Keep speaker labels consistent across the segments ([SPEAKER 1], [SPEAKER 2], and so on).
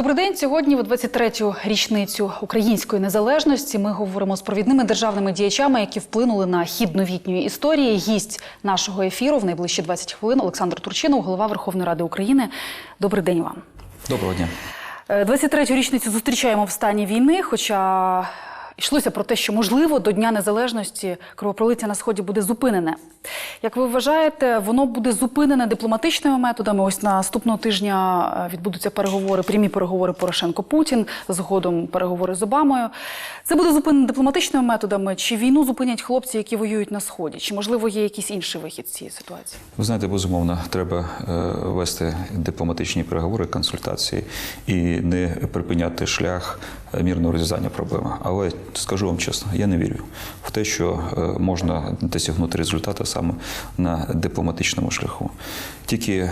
[SPEAKER 1] Добрий день. Сьогодні, у 23-ю річницю української незалежності, ми говоримо з провідними державними діячами, які вплинули на хід новітньої історії. Гість нашого ефіру в найближчі 20 хвилин Олександр Турчинов, голова Верховної Ради України. Добрий день вам.
[SPEAKER 2] Доброго дня.
[SPEAKER 1] Е, 23-ю річницю зустрічаємо в стані війни, хоча йшлося про те, що можливо до Дня Незалежності кровопролиття на сході буде зупинене. Як ви вважаєте, воно буде зупинене дипломатичними методами? Ось наступного тижня е, відбудуться переговори, прямі переговори Порошенко-Путін, згодом переговори з Обамою. Це буде зупинено дипломатичними методами? Чи війну зупинять хлопці, які воюють на сході? Чи можливо є якийсь інший вихід з цієї ситуації?
[SPEAKER 2] Ви знаєте, безумовно, треба е, вести дипломатичні переговори, консультації і не припиняти шлях е, мірного розв'язання проблеми. Але скажу вам чесно, я не вірю в те, що можна досягнути результату саме на дипломатичному шляху. Тільки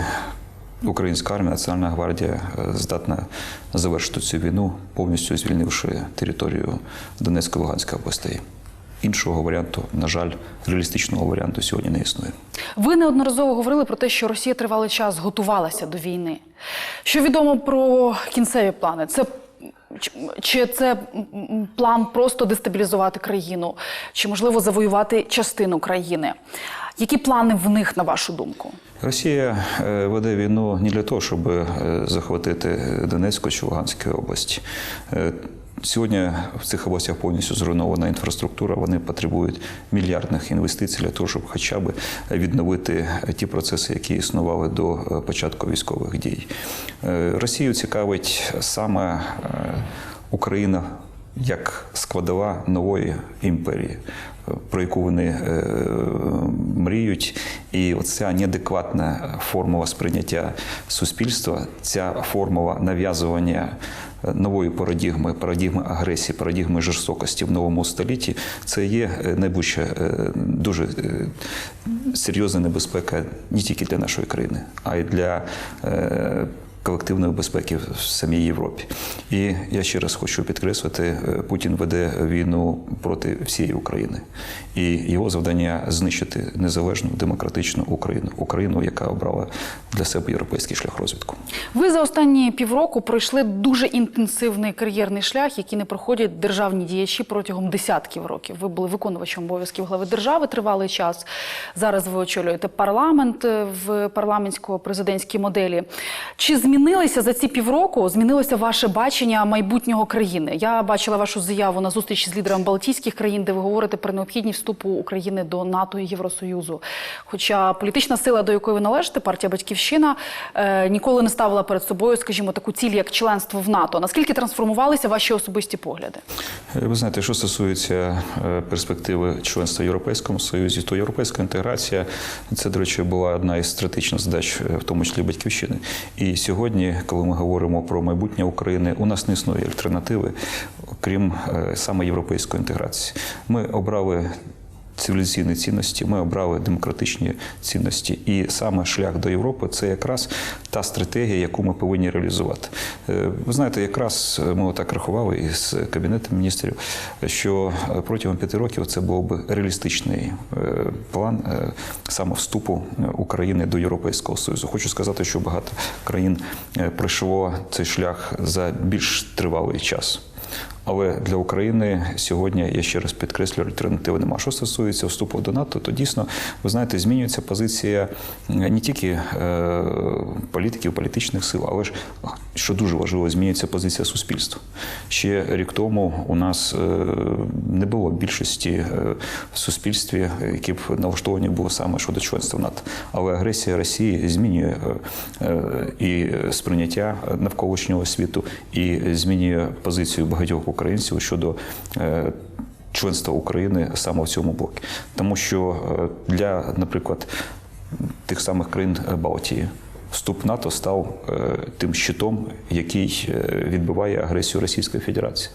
[SPEAKER 2] Українська армія, Національна гвардія е, здатна завершити цю війну, повністю звільнивши територію Донецької Луганської областей. Іншого варіанту, на жаль, реалістичного варіанту сьогодні не існує.
[SPEAKER 1] Ви неодноразово говорили про те, що Росія тривалий час готувалася до війни. Що відомо про кінцеві плани? Це чи- це план просто дестабілізувати країну, чи можливо завоювати частину країни? Які плани в них, на вашу думку?
[SPEAKER 2] Росія е, веде війну не для того, щоб е, захватити Донецьку чи Луганську область. Сьогодні в цих областях повністю зруйнована інфраструктура. Вони потребують мільярдних інвестицій для того, щоб хоча б відновити ті процеси, які існували до е, початку військових дій. Е, Росію цікавить саме е, Україна як складова нової імперії, про яку вони мріють. І оця неадекватна формула сприйняття суспільства, ця формула нав'язування нової парадігми, парадігми агресії, парадігми жорстокості в новому столітті, це є е, е, дуже е, серйозна небезпека не тільки для нашої країни, а й для. Колективної безпеки в самій Європі. І я ще раз хочу підкреслити, е, Путін веде війну проти всієї України, і його завдання знищити незалежну демократичну Україну, Україну, яка обрала для себе європейський шлях розвитку.
[SPEAKER 1] Ви за останні півроку пройшли дуже інтенсивний кар'єрний шлях, який не проходять державні діячі протягом десятків років. Ви були виконувачем обов'язків глави держави тривалий час. Зараз ви очолюєте парламент е, в парламентсько-президентській моделі. Чи змінилися за ці півроку? Змінилося ваше бачення майбутнього країни? Я бачила вашу заяву на зустрічі з лідерами Балтійських країн, де ви говорите про необхідність вступу України до НАТО і Євросоюзу. Хоча політична сила, до якої ви належите, партія Батьківщина, е, ніколи не ставила перед собою, скажімо, таку ціль, як членство в НАТО. Наскільки трансформувалися ваші особисті погляди?
[SPEAKER 2] Е, Ви знаєте, що стосується е, перспективи членства в Європейському Союзі, то європейська інтеграція це, до речі, була одна із стратегічних задач, в тому числі батьківщини. І сьогодні, коли ми говоримо про майбутнє України, у нас не існує альтернативи, крім е, саме європейської інтеграції. Ми обрали. Цивілізаційні цінності, ми обрали демократичні цінності, і саме шлях до Європи це якраз та стратегія, яку ми повинні реалізувати. Е, Ви знаєте, якраз ми отак рахували із кабінетом міністрів, що е, протягом п'яти років це був би реалістичний е, план е, саме вступу е, України до Європейського Союзу. Хочу сказати, що багато країн е, пройшло цей шлях за більш тривалий час. Але для України сьогодні я ще раз підкреслю, альтернативи нема. Що стосується вступу до НАТО, то дійсно ви знаєте, змінюється позиція не тільки е, політиків, політичних сил, але ж що дуже важливо, змінюється позиція суспільства. Ще рік тому у нас е, не було більшості е, в суспільстві, які б налаштовані було саме щодо членства в НАТО. Але агресія Росії змінює е, е, і сприйняття навколишнього світу, і змінює позицію багатьох щодо. е, Членства України саме в цьому блокі, тому що е, для, наприклад, тих самих країн Балтії вступ НАТО став е, тим щитом, який е, відбиває агресію Російської Федерації.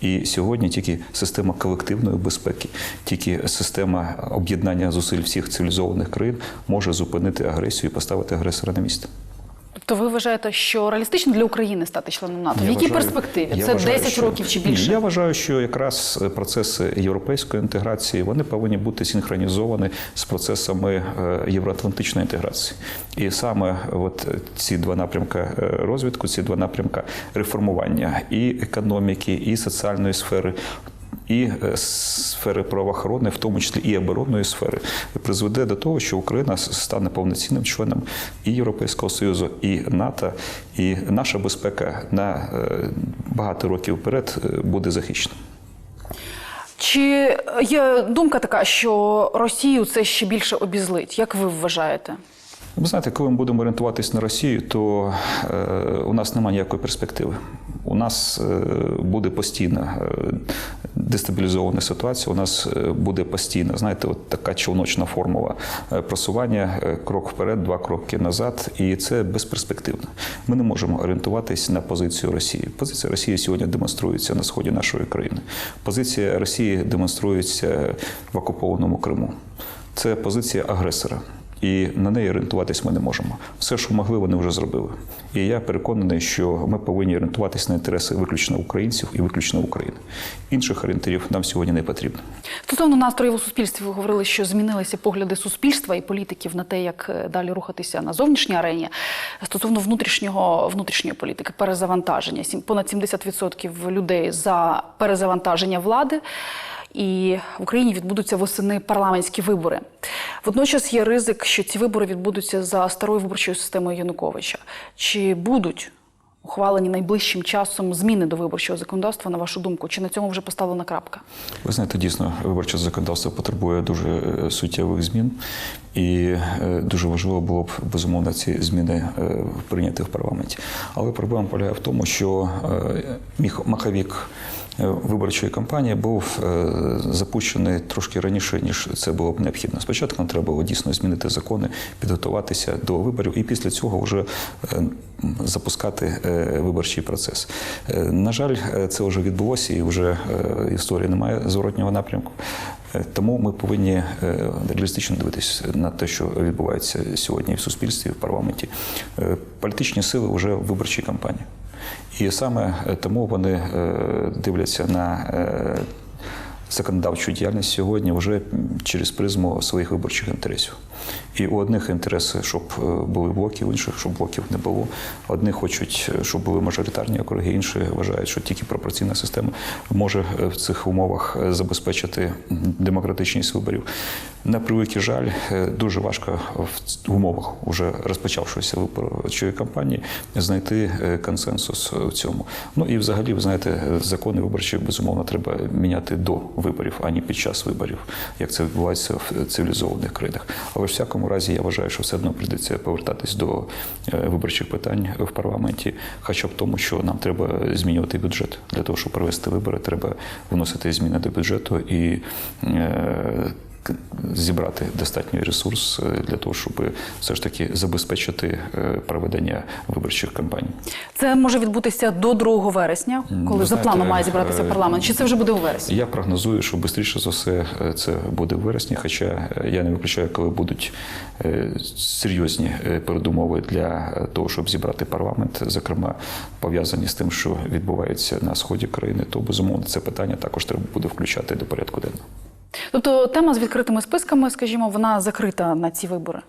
[SPEAKER 2] І сьогодні тільки система колективної безпеки, тільки система об'єднання зусиль всіх цивілізованих країн може зупинити агресію і поставити агресора на місце.
[SPEAKER 1] Тобто ви вважаєте, що реалістично для України стати членом НАТО? В якій
[SPEAKER 2] вважаю-
[SPEAKER 1] перспективі? Це
[SPEAKER 2] вважаю,
[SPEAKER 1] 10
[SPEAKER 2] що-
[SPEAKER 1] років чи більше?
[SPEAKER 2] Я вважаю, що якраз е, процеси європейської інтеграції вони повинні бути синхронізовані з процесами е, євроатлантичної інтеграції. І саме от ці два напрямки е, розвитку, ці два напрямки реформування і економіки, і соціальної сфери. І е, сфери правоохорони, в тому числі і оборонної сфери, призведе до того, що Україна стане повноцінним членом і Європейського Союзу, і НАТО, і наша безпека на е, багато років вперед е, буде захищена.
[SPEAKER 1] Чи є думка така, що Росію це ще більше обізлить? Як ви вважаєте?
[SPEAKER 2] Ви знаєте, коли ми будемо орієнтуватись на Росію, то е, у нас немає ніякої перспективи. У нас е, буде постійно е, дестабілізована ситуація. У нас буде постійно, знаєте, от така човночна формула просування: крок вперед, два кроки назад, і це безперспективно. Ми не можемо орієнтуватись на позицію Росії. Позиція Росії сьогодні демонструється на сході нашої країни. Позиція Росії демонструється в окупованому Криму. Це позиція агресора. І на неї орієнтуватись ми не можемо. Все, що могли, вони вже зробили. І я переконаний, що ми повинні орієнтуватись на інтереси виключно українців і виключно України. Інших орієнтирів нам сьогодні не потрібно.
[SPEAKER 1] Стосовно настроїв у суспільстві, ви говорили, що змінилися погляди суспільства і політиків на те, як е, далі рухатися на зовнішній арені. Стосовно внутрішнього внутрішньої політики, перезавантаження. Понад 70% людей за перезавантаження влади. І в Україні відбудуться восени парламентські вибори. Водночас є ризик, що ці вибори відбудуться за старою виборчою системою Януковича. Чи будуть ухвалені найближчим часом зміни до виборчого законодавства, на вашу думку? Чи на цьому вже поставлена крапка?
[SPEAKER 2] Ви знаєте, дійсно, виборче законодавство потребує дуже е, суттєвих змін, і е, дуже важливо було б безумовно ці зміни е, прийняти в парламенті. Але проблема полягає в тому, що маховік виборчої кампанії був е, запущений трошки раніше, ніж це було б необхідно. Спочатку нам треба було дійсно змінити закони, підготуватися до виборів, і після цього вже е, запускати е, виборчий процес. Е, На жаль, е, це вже відбулося, і вже е, історії немає зворотнього напрямку. Е, Тому ми повинні е, реалістично дивитися на те, що відбувається сьогодні в суспільстві, в парламенті. Е, Політичні сили вже в виборчій кампанії. І саме е, тому вони е, дивляться на е, законодавчу діяльність сьогодні вже через призму своїх виборчих інтересів. І у одних інтереси, щоб були блоки, у інших, щоб блоків не було. Одні хочуть, щоб були мажоритарні округи, інші вважають, що тільки пропорційна система може в цих умовах забезпечити демократичність виборів. На превеликий жаль, е, дуже важко в умовах уже розпочавшоїся виборчої кампанії знайти е, консенсус в цьому. Ну і взагалі, ви знаєте, закони виборчі безумовно треба міняти до виборів, а не під час виборів, як це відбувається в цивілізованих країнах. Але в всякому разі я вважаю, що все одно прийдеться повертатись до е, виборчих питань в парламенті, хоча б тому, що нам треба змінювати бюджет. Для того, щоб провести вибори, треба вносити зміни до бюджету і. Зібрати достатній ресурс е, для того, щоб все ж таки забезпечити е, проведення виборчих кампаній.
[SPEAKER 1] Це може відбутися до 2 вересня, коли
[SPEAKER 2] ви
[SPEAKER 1] за
[SPEAKER 2] знаєте,
[SPEAKER 1] планом має зібратися
[SPEAKER 2] е,
[SPEAKER 1] парламент. Чи це вже буде у вересні?
[SPEAKER 2] Я прогнозую, що швидше за все це буде в вересні, хоча я не виключаю, коли будуть серйозні передумови для того, щоб зібрати парламент, зокрема пов'язані з тим, що відбувається на сході країни, то безумовно це питання також треба буде включати до порядку денного.
[SPEAKER 1] Тобто тема з відкритими списками, скажімо, вона закрита на ці вибори.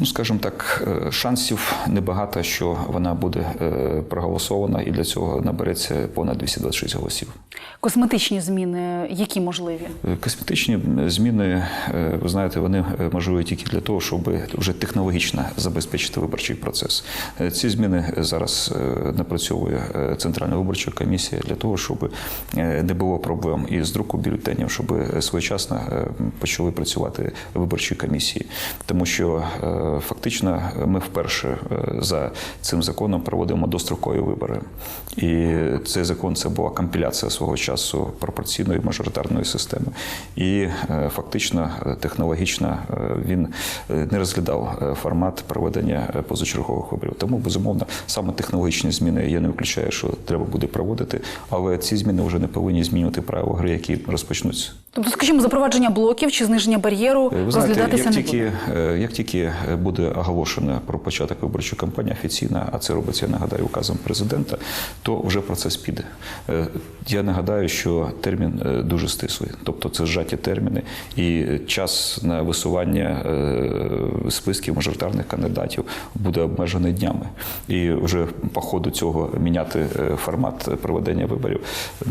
[SPEAKER 2] Ну, скажімо так, е, шансів небагато, що вона буде е, проголосована, і для цього набереться понад 226 голосів.
[SPEAKER 1] Косметичні зміни, які можливі?
[SPEAKER 2] Е, Косметичні зміни, ви знаєте, вони можливі тільки для того, щоб вже технологічно забезпечити виборчий процес. Ці зміни зараз напрацьовує Центральна виборча комісія для того, щоб не було проблем із друку бюлетенів, щоб своєчасно почали працювати виборчі комісії, тому що фактично ми вперше е, за цим законом проводимо дострокові вибори. І цей закон це була компіляція свого часу пропорційної мажоритарної системи. І е, фактично е, технологічно е, він е, не розглядав е, формат проведення е, позачергових виборів. Тому безумовно саме технологічні зміни я не виключаю, що треба буде проводити, але ці зміни вже не повинні змінювати правила гри, які розпочнуться.
[SPEAKER 1] Тобто, скажімо, запровадження блоків чи зниження бар'єру
[SPEAKER 2] Ви знаєте,
[SPEAKER 1] розглядатися
[SPEAKER 2] як
[SPEAKER 1] не
[SPEAKER 2] тільки,
[SPEAKER 1] буде.
[SPEAKER 2] е, як тільки буде оголошено про початок виборчої кампанії офіційно, а це робиться, я нагадаю, указом президента, то вже процес піде. Е, Я нагадаю, що термін е, дуже стислий, тобто це зжаті терміни, і час на висування списків мажоритарних кандидатів буде обмежений днями. І вже по ходу цього міняти формат проведення виборів,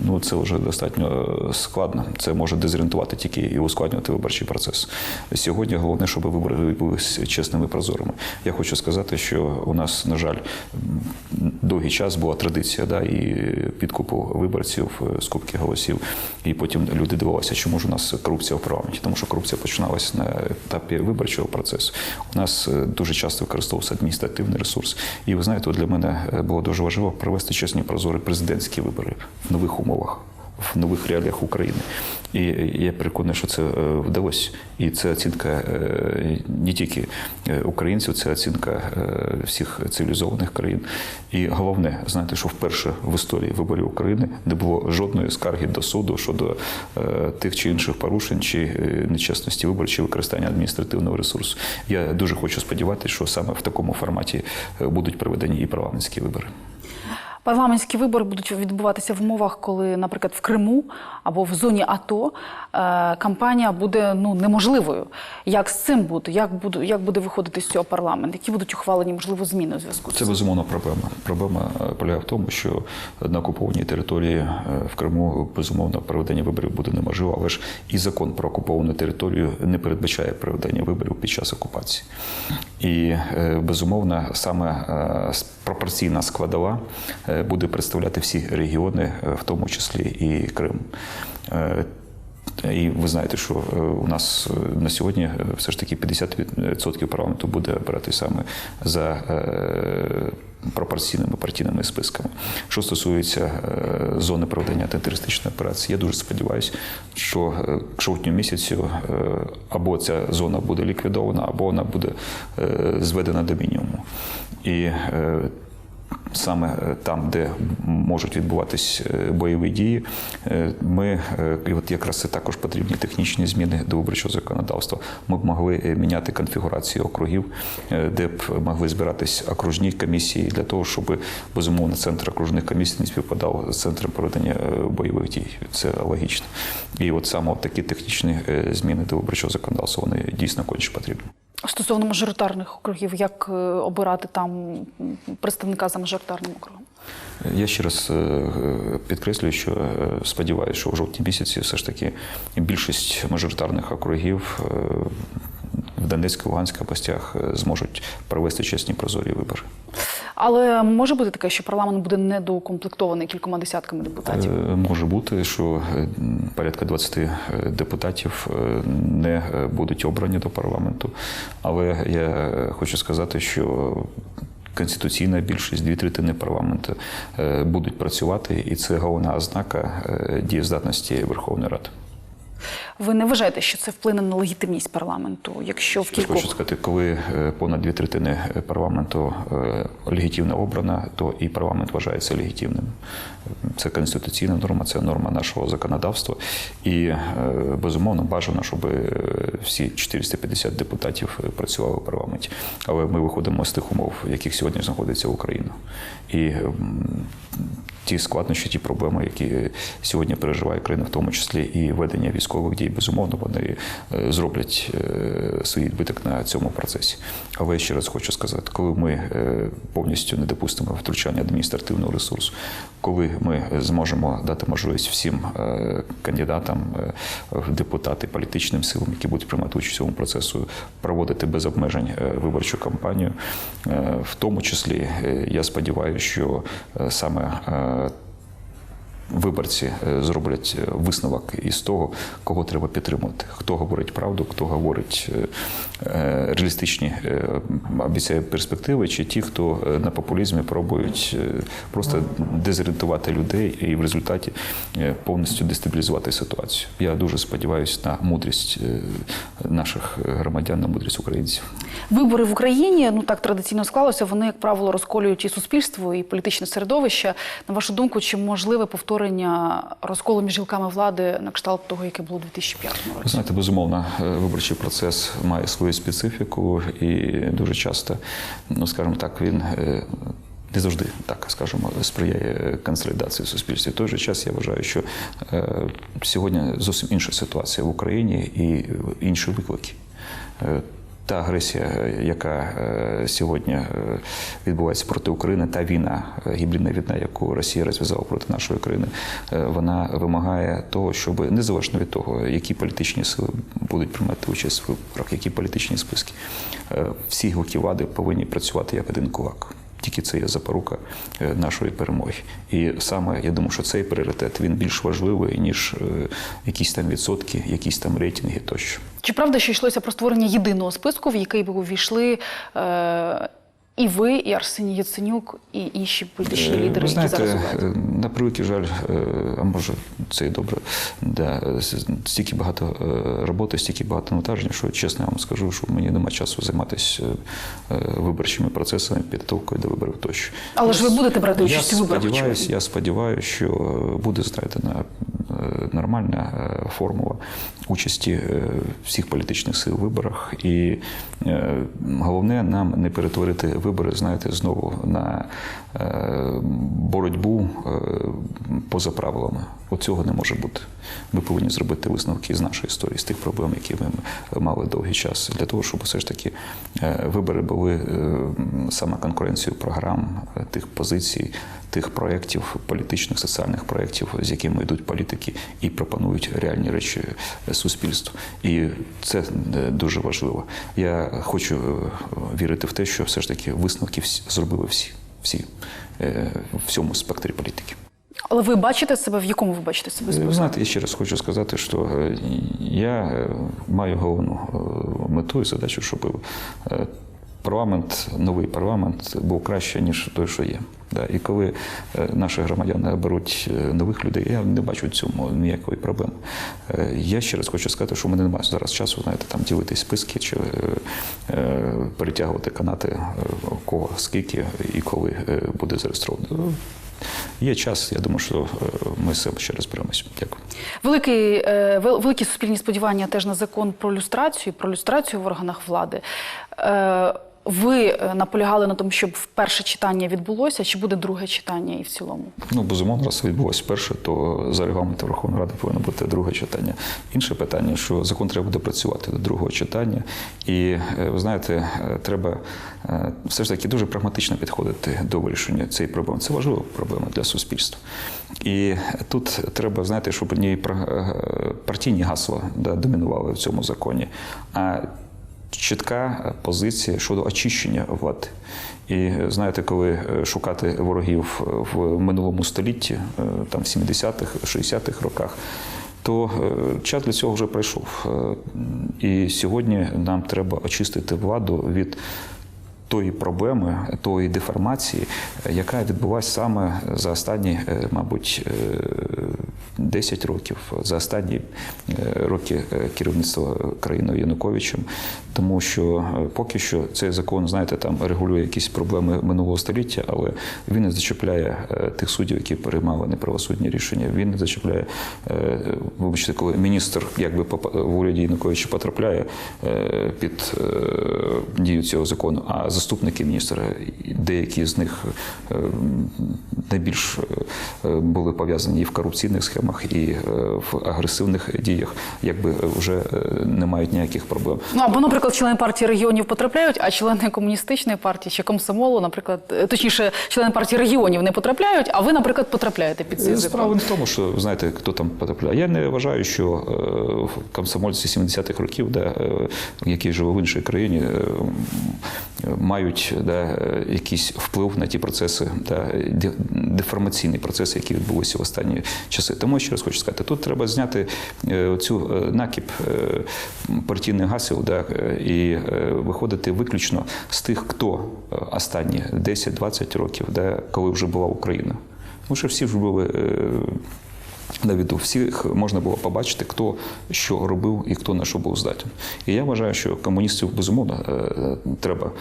[SPEAKER 2] ну це вже достатньо складно. Це може дезорієнтувати тільки і ускладнювати виборчий процес. Сьогодні головне, щоб вибори були чесними і прозорими. Я хочу сказати, що у нас, на жаль, довгий час була традиція да, і підкупу виборців, е, скупки голосів. І потім люди дивилися, чому ж у нас корупція в парламенті, тому що корупція починалася на етапі виборчого процесу. У нас е, дуже часто використовувався адміністративний ресурс. І ви знаєте, для мене е, було дуже важливо провести чесні прозорі президентські вибори в нових умовах. В нових реаліях України, і я переконаний, що це е, вдалося. І це оцінка е, не тільки е, українців, це оцінка всіх цивілізованих країн. І головне, знаєте, що вперше в історії виборів України не було жодної скарги до суду щодо тих чи інших порушень, чи нечесності виборів, чи використання адміністративного ресурсу. Я дуже хочу сподіватися, що саме в такому форматі будуть проведені і парламентські вибори.
[SPEAKER 1] Парламентські вибори будуть відбуватися в умовах, коли, наприклад, в Криму або в зоні АТО е, кампанія буде ну неможливою. Як з цим бути? Як буде, як буде виходити з цього парламент? Які будуть ухвалені можливо зміни у зв'язку з
[SPEAKER 2] Це безумовно проблема. Проблема е, полягає в тому, що на окупованій території е, в Криму безумовно проведення виборів буде неможливо, але ж і закон про окуповану територію не передбачає проведення виборів під час окупації. І безумовно саме пропорційна складова буде представляти всі регіони, в тому числі і Крим. І ви знаєте, що е, у нас е, на сьогодні е, все ж таки 50% парламенту буде обирати саме за пропорційними партійними списками. Що стосується зони проведення антитерористичної операції, я дуже сподіваюся, що к жовтню місяцю або ця зона буде ліквідована, або вона буде зведена до мінімуму. І саме е, там, де можуть відбуватись е, бойові дії, е, ми і от якраз це також потрібні технічні зміни до виборчого законодавства. Ми б могли міняти конфігурацію округів, де б могли збиратись окружні комісії для того, щоб безумовно центр окружних комісій не співпадав з центром проведення бойових дій. Це логічно. І от саме от такі технічні зміни до виборчого законодавства вони дійсно конче потрібні.
[SPEAKER 1] Стосовно мажоритарних округів, як е, обирати там представника за мажоритарним округом?
[SPEAKER 2] Я ще раз е, підкреслюю, що е, сподіваюся, що в жовтні місяці все ж таки більшість мажоритарних округів в Донецькій, Луганській областях е, зможуть провести чесні прозорі вибори.
[SPEAKER 1] Але може бути таке, що парламент буде недоукомплектований кількома десятками депутатів.
[SPEAKER 2] Е, Може бути, що е, порядка 20 е, депутатів не будуть обрані до парламенту. Але я хочу сказати, що конституційна більшість, дві третини парламенту будуть працювати, і це головна ознака дієздатності Верховної Ради.
[SPEAKER 1] Ви не вважаєте, що це вплине на легітимність парламенту, якщо в кількох
[SPEAKER 2] хочу сказати, коли е, понад дві третини парламенту е, легітимно обрана, то і парламент вважається легітимним. Це конституційна норма, це норма нашого законодавства. І е, безумовно бажано, щоб е, всі 450 депутатів е, працювали в парламенті. Але ми виходимо з тих умов, в яких сьогодні знаходиться Україна. І ті складнощі, ті проблеми, які сьогодні переживає країна, в тому числі і ведення військових дій, безумовно, вони е, зроблять е, свій відбиток на цьому процесі. Але ще раз хочу сказати, коли ми е, повністю не допустимо втручання адміністративного ресурсу, коли ми зможемо дати можливість всім кандидатам в депутати, політичним силам, які будуть приймати участь у цьому процесу, проводити без обмежень виборчу кампанію, в тому числі я сподіваюся, що саме е, виборці е, зроблять е, висновок із того, кого треба підтримувати, хто говорить правду, хто говорить е, реалістичні обіцяє перспективи, чи ті, хто на популізмі пробують просто дезорієнтувати людей і в результаті повністю дестабілізувати ситуацію. Я дуже сподіваюся на мудрість наших громадян, на мудрість українців.
[SPEAKER 1] Вибори в Україні, ну так традиційно склалося, вони, як правило, розколюють і суспільство, і політичне середовище. На вашу думку, чи можливе повторення повторення розколу між гілками влади на кшталт того, яке було у 2005
[SPEAKER 2] Ви
[SPEAKER 1] році?
[SPEAKER 2] знаєте, безумовно, е, виборчий процес має свою специфіку і дуже часто, ну скажімо так, він. е, Не завжди так скажімо, сприяє консолідації в суспільстві. В той же час я вважаю, що е, сьогодні зовсім інша ситуація в Україні і інші виклики. Та агресія, е, яка е, сьогодні е, відбувається проти України, та війна, гібридна війна, яку Росія розв'язала проти нашої країни, вона вимагає того, щоб незалежно від того, які політичні сили будуть приймати участь в виборах, які політичні списки, всі гуки влади повинні працювати як один кулак. Тільки це є запорука е, нашої перемоги. І саме я думаю, що цей пріоритет він більш важливий ніж е, якісь там відсотки, якісь там рейтинги тощо.
[SPEAKER 1] Чи правда, що йшлося про створення єдиного списку, в який би увійшли е, і ви, і Арсеній Яценюк, і інші політичні лідери,
[SPEAKER 2] Ви
[SPEAKER 1] які зараз
[SPEAKER 2] е, на превеликий жаль, е, а може це і добре. Да, стільки багато е, роботи, стільки багато навантажень, що чесно я вам скажу, що мені немає часу займатися е, виборчими процесами, підготовкою до виборів тощо.
[SPEAKER 1] Але ж ви будете брати участь у виборах,
[SPEAKER 2] сподіваюся, я сподіваюся, що буде знайдена нормальна е, формула участі е, всіх політичних сил у виборах. І е, головне нам не перетворити вибори, знаєте, знову на боротьбу поза правилами. Оцього не може бути. Ми повинні зробити висновки з нашої історії, з тих проблем, які ми мали довгий час, для того, щоб все ж таки вибори були саме конкуренцією програм, тих позицій, тих проєктів, політичних, соціальних проєктів, з якими йдуть політики і пропонують реальні речі е, суспільству. І це е, дуже важливо. Я хочу е, вірити в те, що все ж таки висновки всі зробили всі, всі в всьому спектрі політики.
[SPEAKER 1] Але ви бачите себе, в якому ви бачите себе
[SPEAKER 2] Ви знаєте, я ще раз хочу сказати, що я маю головну мету і задачу, щоб парламент, новий парламент був краще, ніж той, що є. І коли е, наші громадяни беруть е, нових людей, я не бачу цьому ніякої проблеми. Е, Я ще раз хочу сказати, що в мене немає зараз часу, знаєте, там ділити списки чи перетягувати канати, кого скільки і коли буде зареєстровано. Є час, я думаю, що ми з цим ще розберемося. Дякую.
[SPEAKER 1] Великий, великі суспільні сподівання теж на закон про люстрацію, про люстрацію в органах влади. Ви е, наполягали на тому, щоб перше читання відбулося, чи буде друге читання і в цілому?
[SPEAKER 2] Ну, безумовно, раз відбулося перше, то за регламентом Верховної Ради повинно бути друге читання. Інше питання, що закон треба буде працювати до другого читання. І е, ви знаєте, е, треба все ж таки дуже прагматично підходити до вирішення цієї проблеми. Це важлива проблема для суспільства. І тут треба, знаєте, щоб е, партійні гасла да, домінували в цьому законі, а чітка позиція щодо очищення влади. І знаєте, коли е, шукати ворогів в минулому столітті, е, там в 70-х, 60-х роках, то е, час для цього вже пройшов. Е, І сьогодні нам треба очистити владу від тої проблеми, тої деформації, е, яка відбулася саме за останні, е, мабуть, е, 10 років, за останні е, роки е, керівництва країною Януковичем, тому що е, поки що цей закон, знаєте, там регулює якісь проблеми минулого століття, але він не зачепляє тих суддів, які приймали неправосудні рішення. Він не зачепляє, вибачте, коли міністр якби в уряді Януковича потрапляє під дію цього закону, а заступники міністра, деякі з них найбільш були пов'язані і в корупційних схемах, і е, в агресивних діях, якби вже е, не мають ніяких проблем.
[SPEAKER 1] Ну або, наприклад, члени партії регіонів потрапляють, а члени комуністичної партії чи комсомолу, наприклад, е, точніше, члени партії регіонів не потрапляють, а ви, наприклад, потрапляєте під цей
[SPEAKER 2] Справа не в тому, що знаєте, хто там потрапляє. Я не вважаю, що е, комсомольці 70-х років, да, е, які живуть в іншій країні, е, мають да, е, якийсь вплив на ті процеси, да, де- деформаційні процеси, які відбулися в останні часи. Тому ще раз хочу сказати, тут треба зняти е, цю е, накіп е, партійних гасел да, і виходити виключно з тих, хто останні 10-20 років, да, коли вже була Україна. Тому що всі ж були на віду. Всіх можна було побачити, хто що робив і хто на що був здатен. І я вважаю, що комуністів безумовно е, треба,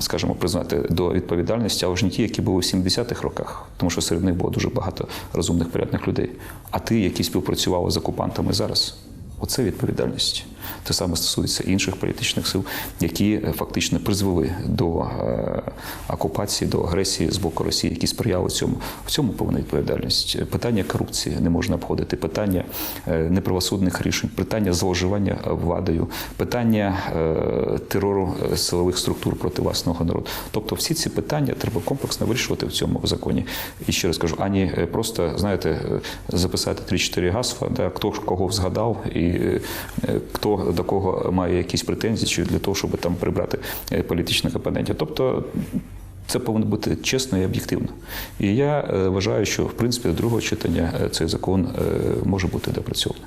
[SPEAKER 2] скажімо, признати до відповідальності, але ж не ті, які були в 70-х роках, тому що серед них було дуже багато розумних, порядних людей. А ті, які співпрацювали з окупантами зараз. Оце відповідальність. Те саме стосується інших політичних сил, які е, фактично призвели до е, окупації, до агресії з боку Росії, які сприяли цьому. В цьому повна відповідальність. Питання корупції не можна обходити, питання е, неправосудних рішень, питання зловживання владою, питання терору силових структур проти власного народу. Тобто, всі ці питання треба комплексно вирішувати в цьому законі. І ще раз кажу, ані просто знаєте, записати 3-4 гасла, да, хто кого згадав і е, до кого має якісь претензії, чи для того, щоб там прибрати е, політичних опонентів. Тобто. Це повинно бути чесно і об'єктивно. І я е, вважаю, що в принципі до другого читання е, цей закон може бути допрацьований.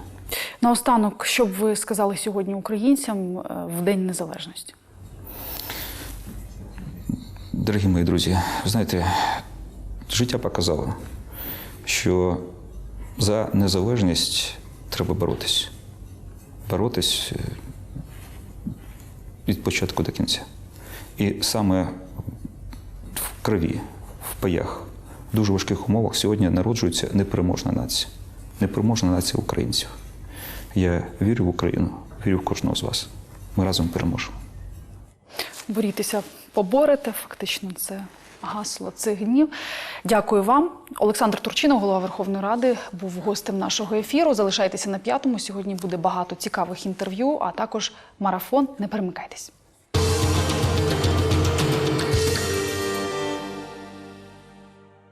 [SPEAKER 1] Наостанок, що б ви сказали сьогодні українцям в День Незалежності?
[SPEAKER 2] Дорогі мої друзі, ви знаєте, життя показало, що за незалежність треба боротись. Боротись е, від початку до кінця. І саме в крові, в паях, в дуже важких умовах сьогодні народжується непереможна нація. Непереможна нація українців. Я вірю в Україну, вірю в кожного з вас. Ми разом переможемо.
[SPEAKER 1] Борітеся, поборете. Фактично, це гасло цих днів. Дякую вам. Олександр Турчинов, голова Верховної Ради, був гостем нашого ефіру. Залишайтеся на п'ятому. Сьогодні буде багато цікавих інтерв'ю, а також марафон. Не перемикайтесь.